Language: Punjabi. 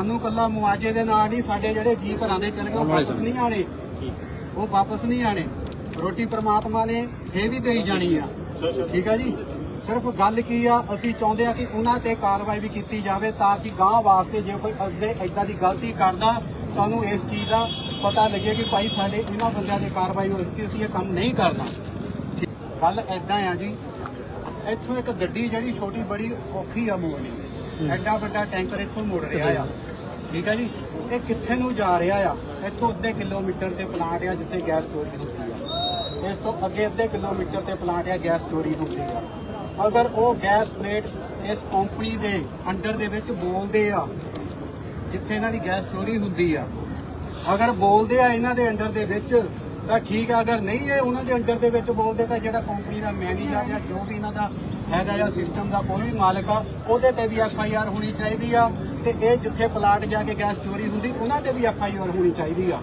ਸਾਨੂੰ ਕੱਲਾ ਮੁਆਵਜ਼ੇ ਦੇ ਨਾਲ ਨਹੀਂ ਸਾਡੇ ਜਿਹੜੇ ਜੀ ਘਰਾਂ ਦੇ ਚਲੇ ਗਏ ਉਹ ਵਾਪਸ ਨਹੀਂ ਆਣੇ ਉਹ ਵਾਪਸ ਨਹੀਂ ਆਣੇ ਰੋਟੀ ਪ੍ਰਮਾਤਮਾ ਨੇ ਫੇ ਵੀ ਦੇਈ ਜਾਣੀ ਆ। ਠੀਕ ਆ ਜੀ? ਸਿਰਫ ਗੱਲ ਕੀ ਆ ਅਸੀਂ ਚਾਹੁੰਦੇ ਆ ਕਿ ਉਹਨਾਂ ਤੇ ਕਾਰਵਾਈ ਵੀ ਕੀਤੀ ਜਾਵੇ ਤਾਂ ਕਿ ਗਾਂ ਵਾਸਤੇ ਜੇ ਕੋਈ ਅੱਗੇ ਇਦਾਂ ਦੀ ਗਲਤੀ ਕਰਦਾ ਤੁਹਾਨੂੰ ਇਸ ਚੀਜ਼ ਦਾ ਪਤਾ ਲੱਗੇ ਕਿ ਭਾਈ ਸਾਡੇ ਇਹਨਾਂ ਬੰਦਿਆਂ ਦੇ ਕਾਰਵਾਈ ਹੋਈ ਸੀ ਅਸੀਂ ਇਹ ਕੰਮ ਨਹੀਂ ਕਰਨਾ। ਗੱਲ ਐਦਾਂ ਆ ਜੀ ਇੱਥੋਂ ਇੱਕ ਗੱਡੀ ਜਿਹੜੀ ਛੋਟੀ ਬੜੀ ਔਖੀ ਆ ਮੋੜਨੀ ਐਡਾ ਵੱਡਾ ਟੈਂਕਰ ਇੱਥੋਂ ਮੁੜ ਰਿਹਾ ਆ। ਠੀਕ ਹੈ ਜੀ? ਇਹ ਕਿੱਥੇ ਨੂੰ ਜਾ ਰਿਹਾ ਆ? ਇੱਥੋਂ ਅੱਧੇ ਕਿਲੋਮੀਟਰ ਤੇ ਪਲਾਂਟ ਆ ਜਿੱਥੇ ਗੈਸ ਚੋਰੀ ਹੁੰਦੀ ਆ। ਇਸ ਤੋਂ ਅੱਗੇ ਅੱਧੇ ਕਿਲੋਮੀਟਰ ਤੇ ਪਲਾਂਟ ਆ ਗੈਸ ਚੋਰੀ ਹੁੰਦੀ ਆ। ਅਗਰ ਉਹ ਗੈਸ ਪਲੇਟ ਇਸ ਕੰਪਨੀ ਦੇ ਅੰਡਰ ਦੇ ਵਿੱਚ ਬੋਲਦੇ ਆ, ਜਿੱਥੇ ਇਹਨਾਂ ਦੀ ਗੈਸ ਚੋਰੀ ਹੁੰਦੀ ਆ, ਅਗਰ ਬੋਲਦੇ ਆ ਇਹਨਾਂ ਦੇ ਅੰਡਰ ਦੇ ਵਿੱਚ ਤਾਂ ਠੀਕ ਆ, ਅਗਰ ਨਹੀਂ ਇਹ ਉਹਨਾਂ ਦੇ ਅੰਡਰ ਦੇ ਵਿੱਚ ਬੋਲਦੇ ਤਾਂ ਜਿਹੜਾ ਕੰਪਨੀ ਦਾ ਮੈਨੇਜਰ ਜਾਂ ਜੋ ਵੀ ਇਹਨਾਂ ਦਾ ਹੈਗਾ ਜਾਂ ਸਿਸਟਮ ਦਾ ਕੋਈ ਵੀ ਮਾਲਕ ਆ, ਉਹਦੇ ਤੇ ਵੀ ਐਫ ਆਈ ਆਰ ਹੋਣੀ ਚਾਹੀਦੀ ਆ ਤੇ ਇਹ ਜਿੱਥੇ ਪਲਾਟ ਜਾ ਕੇ ਗੈਸ ਚੋਰੀ ਹੁੰਦੀ, ਉਹਨਾਂ ਤੇ ਵੀ ਐਫ ਆਈ ਆਰ ਹੋਣੀ ਚਾਹੀਦੀ ਆ।